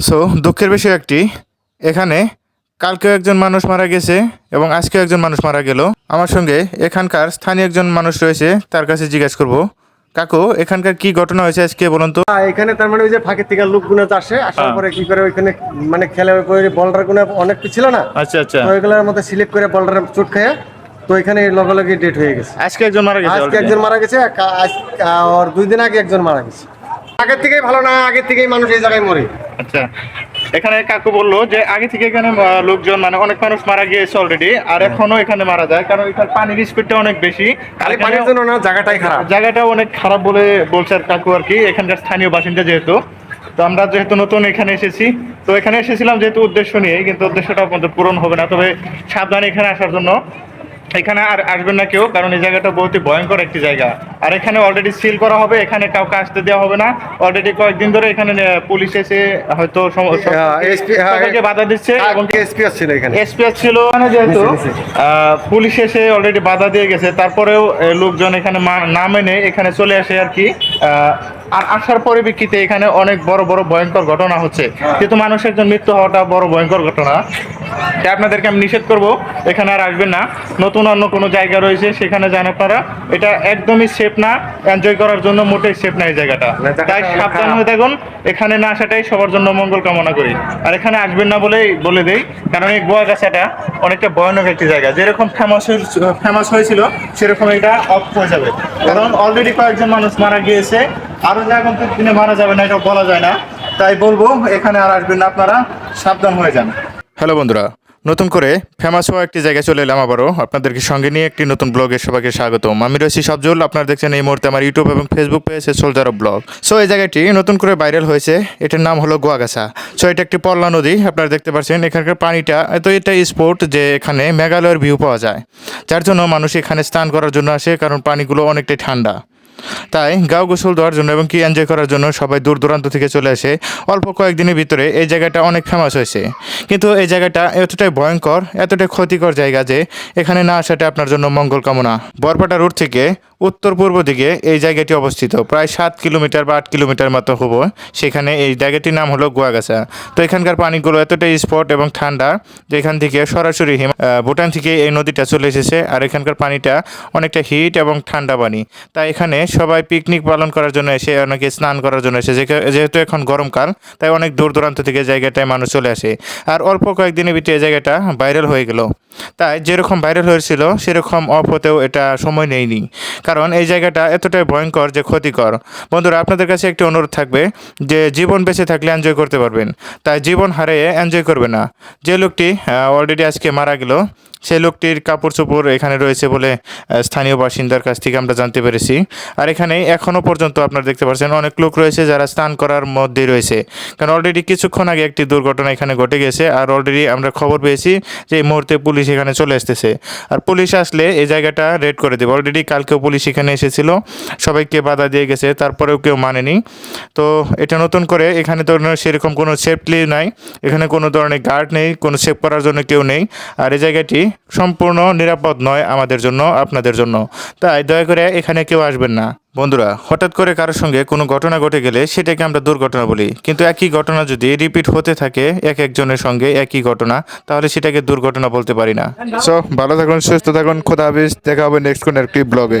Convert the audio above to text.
So দুঃখের বিষয় একটি এখানে কালকেও একজন মানুষ মারা গেছে এবং আজকেও একজন মানুষ মারা গেল। আমার সঙ্গে এখানকার স্থানীয় একজন মানুষ রয়েছে তার কাছে জিজ্ঞেস করব। কাকু এখানকার কি ঘটনা হয়েছে আজকে বলুন তো? এখানে তার মানে ওই যে ফাঁকের থেকে লোকগুলো তো আসে আসার হ্যাঁ। পরে কি করে ওইখানে মানে খেলে বলটারগুলো অনেক কিছু ছিল না? আচ্ছা আচ্ছা। তো ওইগুলোর মধ্যে সিলেক্ট করে বলটার চোট খেয়ে তো এখানে লগে লগে ডেট হয়ে গেছে। আজকে একজন মারা গেছে আজকে একজন মারা গেছে আর দুই দিন আগে একজন মারা গেছে। আগের থেকেই ভালো না আগের থেকেই মানুষ এই জায়গায় মরে। আচ্ছা এখানে কাকু বলল যে আগে থেকে এখানে লোকজন মানে অনেক মানুষ মারা গিয়েছে অলরেডি আর এখনও এখানে মারা যায় কারণ এখানে পানির স্পিডটা অনেক বেশি। খালি পানির জন্য না জায়গাটাই খারাপ। জায়গাটা অনেক খারাপ বলে বলছে আর কাকু আর কি এখানকার স্থানীয় বাসিন্দা যেহেতু। তো আমরা যেহেতু নতুন এখানে এসেছি তো এখানে এসেছিলাম যেহেতু উদ্দেশ্য নিয়ে কিন্তু উদ্দেশ্যটা পূরণ হবে না তবে সাবধানে এখানে আসার জন্য। এখানে আর আসবেন না কেউ কারণ এই জায়গাটা বহুতই ভয়ঙ্কর একটি জায়গা। আর এখানে অলরেডি সিল করা হবে এখানে কাউকে আসতে দেওয়া হবে না। অলরেডি কয়েকদিন ধরে এখানে পুলিশ এসে হয়তো হ্যাঁ, হ্যাঁ, বাধা দিচ্ছে এবং এসপি ছিল এখানে। ছিল মানে যেহেতু পুলিশ এসে অলরেডি বাধা দিয়ে গেছে। তারপরেও লোকজন এখানে না মেনে এখানে চলে আসে আর কি। আহ, আর আসার পরিপ্রেক্ষিতে এখানে অনেক বড় বড় ভয়ঙ্কর ঘটনা হচ্ছে। কিন্তু মানুষের একজন মৃত্যু হওয়াটা বড় ভয়ঙ্কর ঘটনা। তাই আপনাদেরকে আমি নিষেধ করব এখানে আর আসবেন না। নতুন অন্য কোনো জায়গা রয়েছে সেখানে যান আপনারা। এটা একদমই সেফ না এনজয় করার জন্য মোটেই সেফ না এই জায়গাটা। তাই সাবধান হয়ে থাকুন এখানে না আসাটাই সবার জন্য মঙ্গল কামনা করি। আর এখানে আসবেন না বলেই বলে দেই কারণ এই গোয়া গাছাটা অনেকটা ভয়ানক একটি জায়গা। যেরকম ফেমাস ফেমাস হয়েছিল সেরকম এটা অফ হয়ে যাবে। কারণ অলরেডি কয়েকজন মানুষ মারা গিয়েছে আরও যে দিনে মারা যাবে না এটা বলা যায় না। তাই বলব, এখানে আর আসবেন না, আপনারা সাবধান হয়ে যান। হ্যালো বন্ধুরা, নতুন করে ফেমাস হওয়া একটি জায়গায় চলে এলাম আবারও। আপনাদেরকে সঙ্গে নিয়ে একটি নতুন ব্লগে সবাইকে স্বাগতম। আমি রয়েছি সবজুল আপনারা দেখছেন এই মুহূর্তে আমার ইউটিউব এবং ফেসবুক পেজে সোলজার ব্লগ সো এই জায়গাটি নতুন করে ভাইরাল হয়েছে, এটার নাম হলো গোয়াগাছা। সো এটা একটি পল্লা নদী, আপনারা দেখতে পাচ্ছেন, এখানকার পানিটা, তো এটা স্পোর্ট যে এখানে মেঘালয়ের ভিউ পাওয়া যায়। যার জন্য মানুষ এখানে স্নান করার জন্য আসে, কারণ পানিগুলো অনেকটাই ঠান্ডা। তাই গাও গোসল দেওয়ার জন্য এবং কি এনজয় করার জন্য সবাই দূর দূরান্ত থেকে চলে আসে। অল্প কয়েকদিনের ভিতরে এই জায়গাটা অনেক ফেমাস হয়েছে। কিন্তু এই জায়গাটা এতটাই ভয়ঙ্কর, এতটাই ক্ষতিকর জায়গা যে এখানে না আসাটা আপনার জন্য মঙ্গল কামনা। বরপাটা রোড থেকে উত্তর পূর্ব দিকে এই জায়গাটি অবস্থিত। প্রায় সাত কিলোমিটার বা আট কিলোমিটার মতো হব। সেখানে এই জায়গাটির নাম হলো গুয়াগাছা। তো এখানকার পানিগুলো এতটাই স্পট এবং ঠান্ডা যে এখান থেকে সরাসরি ভুটান থেকে এই নদীটা চলে এসেছে। আর এখানকার পানিটা অনেকটা হিট এবং ঠান্ডা পানি। তাই এখানে সবাই পিকনিক পালন করার জন্য এসে, অনেকে স্নান করার জন্য এসে যেহেতু এখন গরমকাল, তাই অনেক দূর দূরান্ত থেকে জায়গাটায় মানুষ চলে আসে। আর অল্প কয়েকদিনের ভিতরে এই জায়গাটা ভাইরাল হয়ে গেল। তাই যেরকম ভাইরাল হয়েছিল, সেরকম অফ হতেও এটা সময় নেয়নি। কারণ এই জায়গাটা এতটাই ভয়ঙ্কর যে ক্ষতিকর। বন্ধুরা, আপনাদের কাছে একটি অনুরোধ থাকবে যে জীবন বেঁচে থাকলে এনজয় করতে পারবেন। তাই জীবন হারিয়ে এনজয় করবে না। যে লোকটি অলরেডি আজকে মারা গেল সেই লোকটির কাপড় চোপড় এখানে রয়েছে বলে স্থানীয় বাসিন্দার কাছ থেকে আমরা জানতে পেরেছি। আর এখানে এখনও পর্যন্ত আপনারা দেখতে পাচ্ছেন অনেক লোক রয়েছে যারা স্নান করার মধ্যে রয়েছে। কারণ অলরেডি কিছুক্ষণ আগে একটি দুর্ঘটনা এখানে ঘটে গেছে। আর অলরেডি আমরা খবর পেয়েছি যে এই মুহূর্তে পুলিশ এখানে চলে আসতেছে। আর পুলিশ আসলে এই জায়গাটা রেড করে দেবে। অলরেডি কালকেও পুলিশ এখানে এসেছিল। সবাইকে বাধা দিয়ে গেছে, তারপরেও কেউ মানেনি। তো এটা নতুন করে এখানে তো সেরকম কোনো সেফটি নাই। এখানে কোনো ধরনের গার্ড নেই, কোনো সেভ করার জন্য কেউ নেই। আর এই জায়গাটি সম্পূর্ণ নিরাপদ নয় আমাদের জন্য, আপনাদের জন্য। তাই দয়া করে এখানে কেউ আসবেন না। বন্ধুরা, হঠাৎ করে কারোর সঙ্গে কোনো ঘটনা ঘটে গেলে সেটাকে আমরা দুর্ঘটনা বলি। কিন্তু একই ঘটনা যদি রিপিট হতে থাকে এক একজনের সঙ্গে একই ঘটনা, তাহলে সেটাকে দুর্ঘটনা বলতে পারি না। সো ভালো থাকুন, সুস্থ থাকুন, খোদা হাফিজ। দেখা হবে নেক্সট কোন একটি ব্লগে